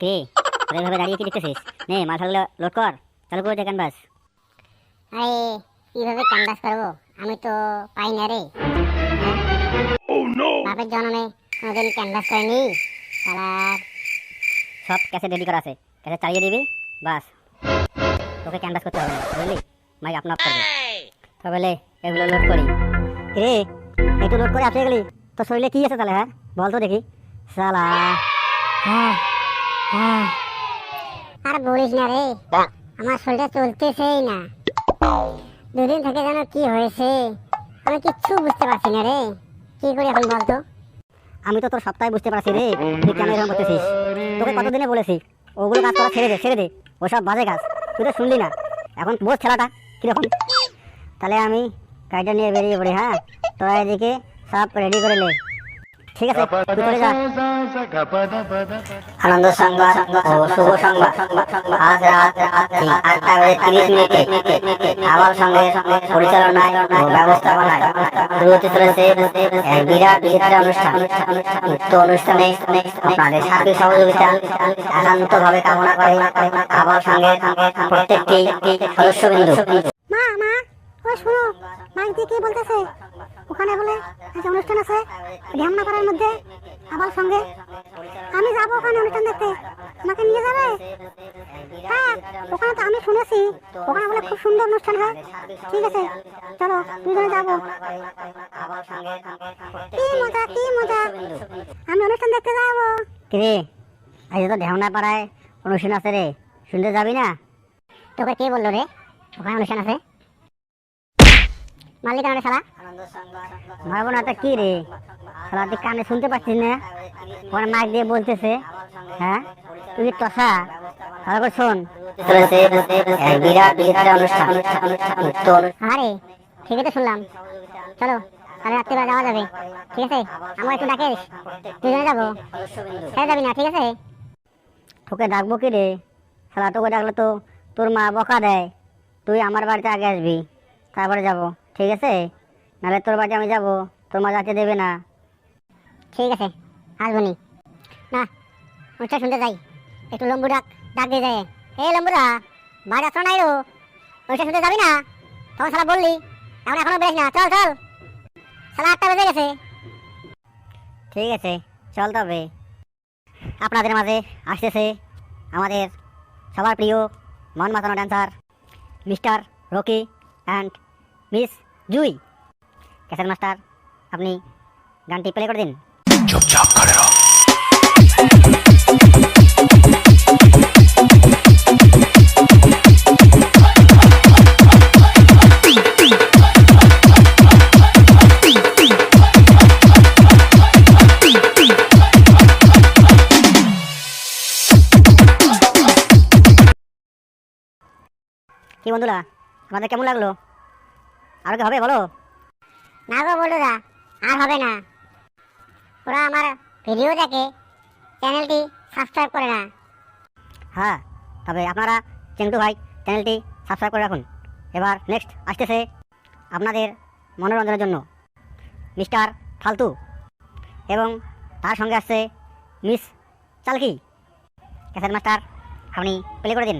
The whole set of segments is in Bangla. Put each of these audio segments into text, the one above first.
কে? তোরা এভাবে দাঁড়িয়ে কি দেখতেছিস? নে মাথাগুলো লোড কর। চালু করে দে ক্যানভাস আরে কীভাবে ক্যানভাস করব? আমি তো পাই না রে। বাপের জন্মে কোনোদিন ক্যানভাস করিনি। শালার সব ক্যাসেট রেডি করা আছে। ক্যাসেট চালিয়ে দিবি বাস। তোকে ক্যানভাস করতে হবে না বুঝলি? মাইক আপনা আপ করবে। তাহলে এগুলো লোড করি। রে একটু লোড করে আপনি গেলি। তোর শরীরে কি আছে তাহলে হ্যাঁ? বল তো দেখি। সালা। হ্যাঁ আর বলিস না রে। আমার শরীরটা চলতেছেই না। দুদিন থেকে যেন কি হয়েছে আমি কিচ্ছু বুঝতে পারছি না রে। কি করি এখন বলতো? আমি তো তোর সপ্তাহে বুঝতে পারছি রে। তুই কেন এরকম করতেছিস? তোকে কতদিনে বলেছি? ওগুলো কাজ করা ছেড়ে দে ছেড়ে দে। ওসব বাজে কাজ। তুই তো শুনলি না। এখন বোঝ খেলাটা কীরকম। তাহলে আমি গাড়িটা নিয়ে বেরিয়ে পড়ি হ্যাঁ? তোরা এদিকে সব রেডি করে লে ঠিক আছে যা। আনন্দ সংবাদ ও শুভ সংবাদ। আজ রাত ঠিক আটটা বেজে তিরিশ মিনিটে আমার সঙ্গে পরিচালনায় ও ব্যবস্থাপনায় শুরু হতে চলেছে এক বিরাট বিচিত্র অনুষ্ঠান। উক্ত অনুষ্ঠানে আপনাদের সার্বিক সহযোগিতা একান্ত ভাবে কামনা করে আমার সঙ্গে প্রত্যেকটি সদস্যবিন্দু। মা মা ও শুনো মাইক দিয়ে কে বলতেছে? ওখানে বলে একটা অনুষ্ঠান আছে ঢ্যামনা পাড়ার মধ্যে আবার সঙ্গে। আমি যাব ওখানে অনুষ্ঠান দেখতে। আমাকে নিয়ে যাবে? হ্যাঁ ওখানে তো আমি শুনেছি। ওখানে বলে খুব সুন্দর অনুষ্ঠান হয়। ঠিক আছে চলো দুজনে যাব। কি মজা কি মজা। আমি অনুষ্ঠান দেখতে যাব। কিরে আজ তো ঢেউনা পাড়ায় অনুষ্ঠান আছে রে। শুনতে যাবি না? তোকে কে বলল রে? ওখানে অনুষ্ঠান আছে? মালিক আনে শালা। ভাবো না তা কি রে? শালা তুই কানে শুনতে পাচ্ছিস না? ওখানে মাইক দিয়ে বলতেছে হ্যাঁ? তুই টসা? ভালো করে শোন। আরে ঠিকই তো শুনলাম। চলো তাহলে রাত্রিবেলা যাওয়া যাবে। ঠিক আছে? আমার একটু ডাকিস দুজনে যাব। ছেড়ে যাবি না ঠিক আছে? তোকে ডাকবো কি রে? শালা তোকে ডাকলে তো তোর মা বকা দেয়। তুই আমার বাড়িতে আগে আসবি। তারপরে যাব। ঠিক আছে? নাহলে তোর বাড়িতে আমি যাব। তোর মা যাতে দেবে না। ঠিক আছে, আসব নি। না অনুষ্ঠান শুনতে যাই। একটু লম্বু ডাক ডাক দিয়ে যায়। এ লম্বুরা বাইরে আসো নাই রো অনুষ্ঠান শুনতে যাবি না? তখন শালা বললি, এখন এখনও বেশ না। চল চল। শালা আটটা বেজে গেছে। ঠিক আছে, চল তবে। আপনাদের মাঝে আসতেছে আমাদের সবার প্রিয় মন মাতানো dancer mister Rocky and miss Jui cassette master আপনি গানটি প্লে করে দিন। চুপচাপ করে রও। কি বন্ধুরা আমাদের কেমন লাগল? আরও কি হবে বলো? না গো বলুদা আর হবে না। ওরা আমার ভিডিও দেখে চ্যানেলটি সাবস্ক্রাইব করে না। হ্যাঁ তবে আপনারা চেঙ্টু ভাই চ্যানেলটি সাবস্ক্রাইব করে রাখুন। এবার নেক্সট আসতেছে আপনাদের মনোরঞ্জনের জন্য মিস্টার ফালতু এবং তার সঙ্গে আসছে মিস চালকি। ক্যাসেট মাস্টার আপনি প্লে করে দিন।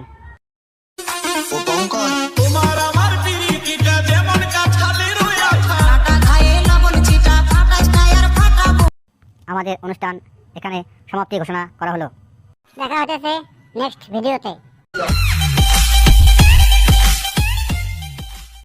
আমাদের অনুষ্ঠান এখানে সমাপ্তি ঘোষণা করা হলো। দেখা হতেছে নেক্সট ভিডিওতে